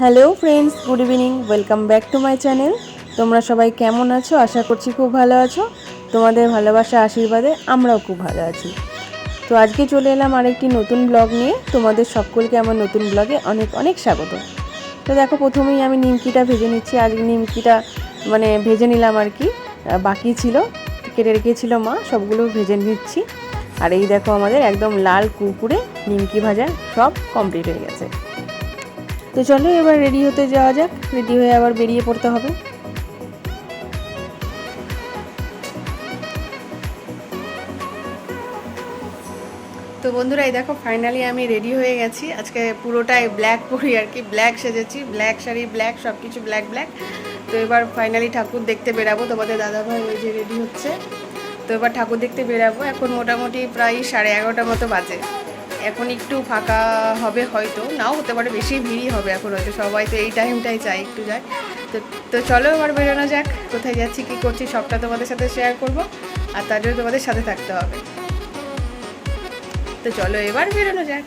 Hello friends, good evening, welcome back to my channel. তোমরা সবাই কেমন আছো? আশা করছি খুব ভালো আছো। তোমাদের ভালোবাসা, আশীর্বাদে আমরাও খুব ভালো আছি। তো আজকে চলে এলাম আরেকটি নতুন ব্লগ নিয়ে। তোমাদের সকলকে আমার নতুন ব্লগে অনেক অনেক স্বাগত। তো দেখো, প্রথমেই আমি নিমকিটা ভেজে নিচ্ছি। আজ নিমকিটা মানে ভেজে নিলাম আর কি। বাকি ছিল, কেটে রেখেছিল মা, সবগুলো ভেজে নিচ্ছি। আর এই দেখো আমাদের একদম লাল কুকুরে নিমকি ভাজা সব কমপ্লিট হয়ে গেছে। তো চলো এবার রেডি হতে যাওয়া যাক। রেডি হয়ে আবার বেরিয়ে পড়তে হবে। তো বন্ধুরা, এই দেখো ফাইনালি আমি রেডি হয়ে গেছি। আজকে পুরোটাই ব্ল্যাক পরি আর কি ব্ল্যাক সেজেছি। ব্ল্যাক শাড়ি ব্ল্যাক সব কিছু ব্ল্যাক ব্ল্যাক তো এবার ফাইনালি ঠাকুর দেখতে বেরাবো। তোমাদের দাদাভাই ওই যে রেডি হচ্ছে। তো এবার ঠাকুর দেখতে বেরাবো। এখন মোটামুটি প্রায় সাড়ে এগারোটার মতো বাজে। এখন একটু ফাঁকা হবে হয়তো, নাও হতে পারে, বেশি ভিড়ই হবে এখন হয়তো, সবাই তো এই টাইমটাই চাই একটু যাই তো তো চলো এবার বেরোনো যাক, কোথায় যাচ্ছি, কী করছি, সবটা তোমাদের সাথে শেয়ার করব, আর তার জন্য তোমাদের সাথে থাকতে হবে। তো চলো এবার বেরোনো যাক।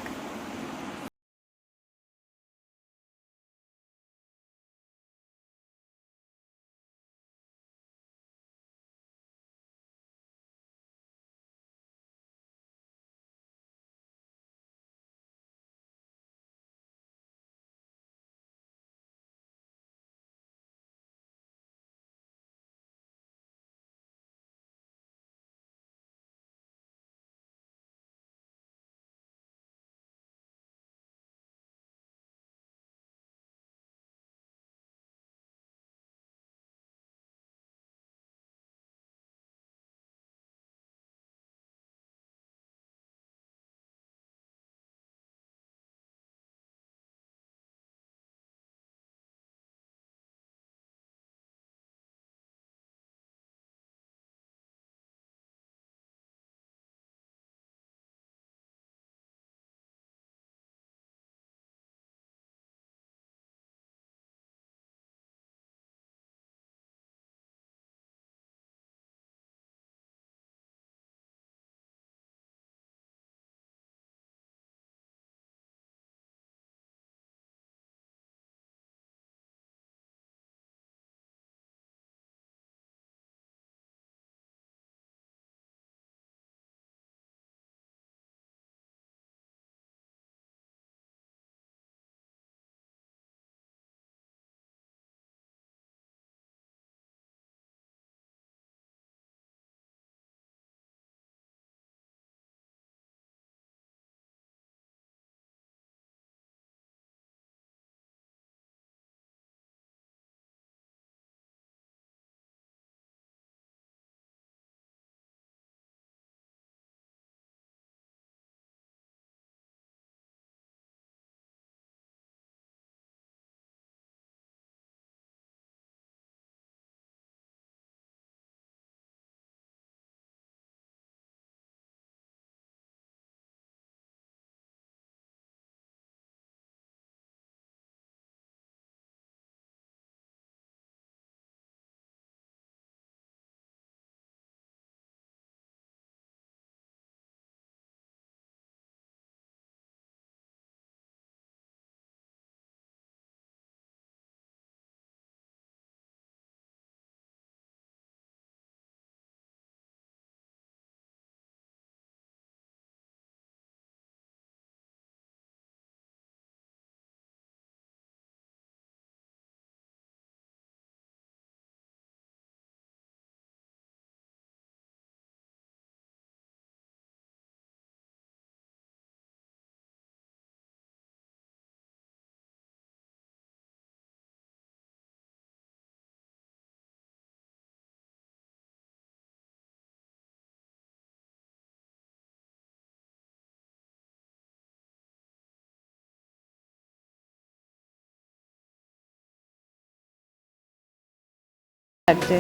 লাগছে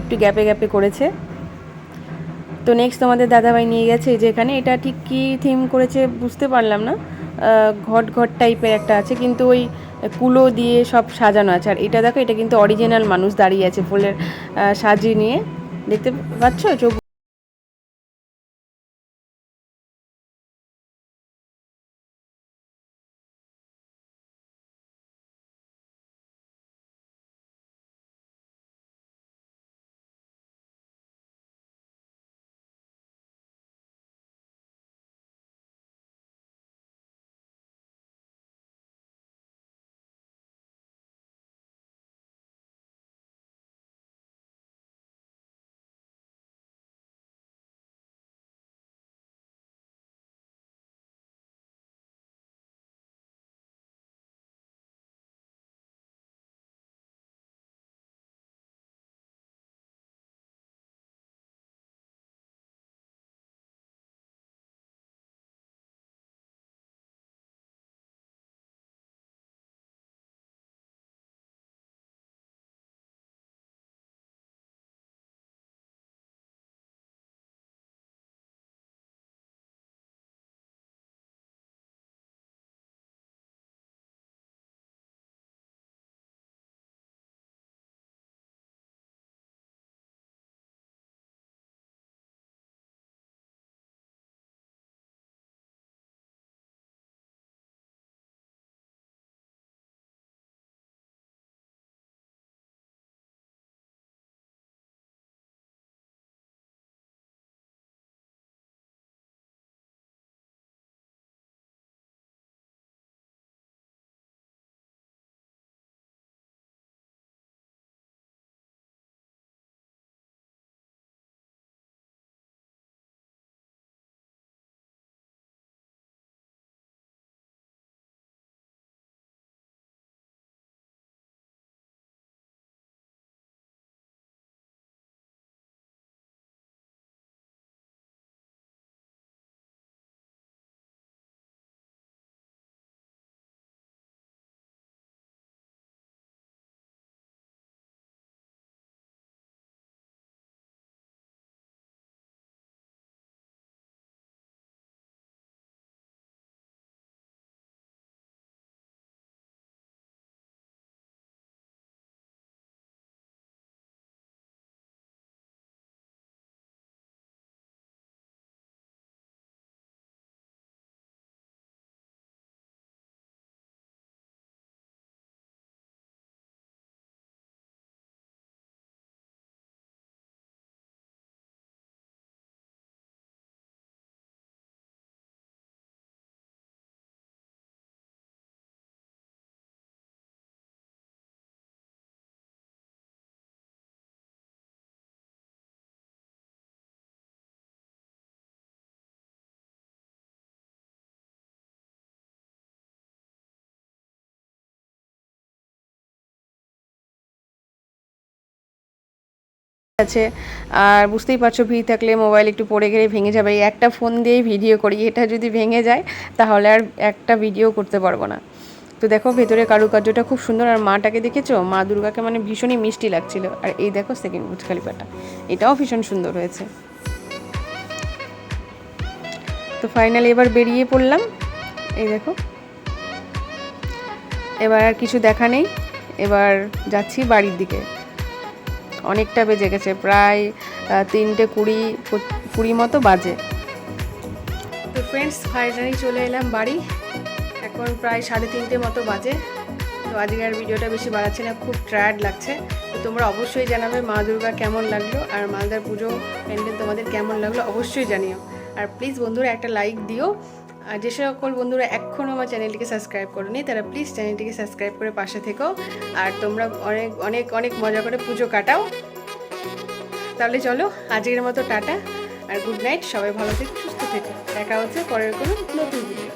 একটু গ্যাপে গ্যাপে করেছে। তো নেক্সট তোমাদের দাদাভাই নিয়ে গেছে যে এখানে। এটা ঠিক কী থিম করেছে বুঝতে পারলাম না। ঘট ঘট টাইপের একটা আছে, কিন্তু ওই কুলো দিয়ে সব সাজানো আছে। আর এটা দেখো, এটা কিন্তু অরিজিনাল মানুষ দাঁড়িয়ে আছে ফুলের সাজিয়ে নিয়ে। দেখতে পাচ্ছ? চোখ আছে। আর বুঝতেই পারছ, ভিড় থাকলে মোবাইল একটু পড়ে গেলে ভেঙে যাবে। একটা ফোন দিয়েই ভিডিও করি, এটা যদি ভেঙে যায়, তাহলে আর একটা ভিডিও করতে পারব না। তো দেখো, ভেতরে কারুকার্যটা খুব সুন্দর। আর মাটাকে দেখেছ? মা দুর্গাকে মানে ভীষণই মিষ্টি লাগছিল। আর এই দেখো সেকেন্ড বুজ খালিফাটা এটাও ভীষণ সুন্দর হয়েছে। তো ফাইনালি এবার বেরিয়ে পড়লাম। এই দেখো। এবার আর কিছু দেখা নেই। এবার যাচ্ছি বাড়ির দিকে। অনেকটা বেজে গেছে, প্রায় তিনটে কুড়ি কুড়ি মতো বাজে। তো ফ্রেন্ডস ফাইনালি চলে এলাম বাড়ি। এখন প্রায় সাড়ে তিনটে মতো বাজে। তো আজকে আর ভিডিওটা বেশি বাড়াচ্ছে না, খুব টায়ার্ড লাগছে। তো তোমরা অবশ্যই জানাবে মা দুর্গা কেমন লাগল, আর মালদার পুজো প্যান্ডেল তোমাদের কেমন লাগল অবশ্যই জানিও। আর প্লিজ বন্ধুরা একটা লাইক দিও আর যে সকল বন্ধুরা এখনও আমার চ্যানেলটিকে সাবস্ক্রাইব করেনি, তারা প্লিজ চ্যানেলটিকে সাবস্ক্রাইব করে পাশে থেকো। আর তোমরা অনেক অনেক অনেক মজা করে পুজো কাটাও। তাহলে চলো, আজকের মতো টাটা, আর গুড নাইট সবাই ভালো থেকে, সুস্থ থেকো। দেখা হচ্ছে পরের কোনো নতুন ভিডিও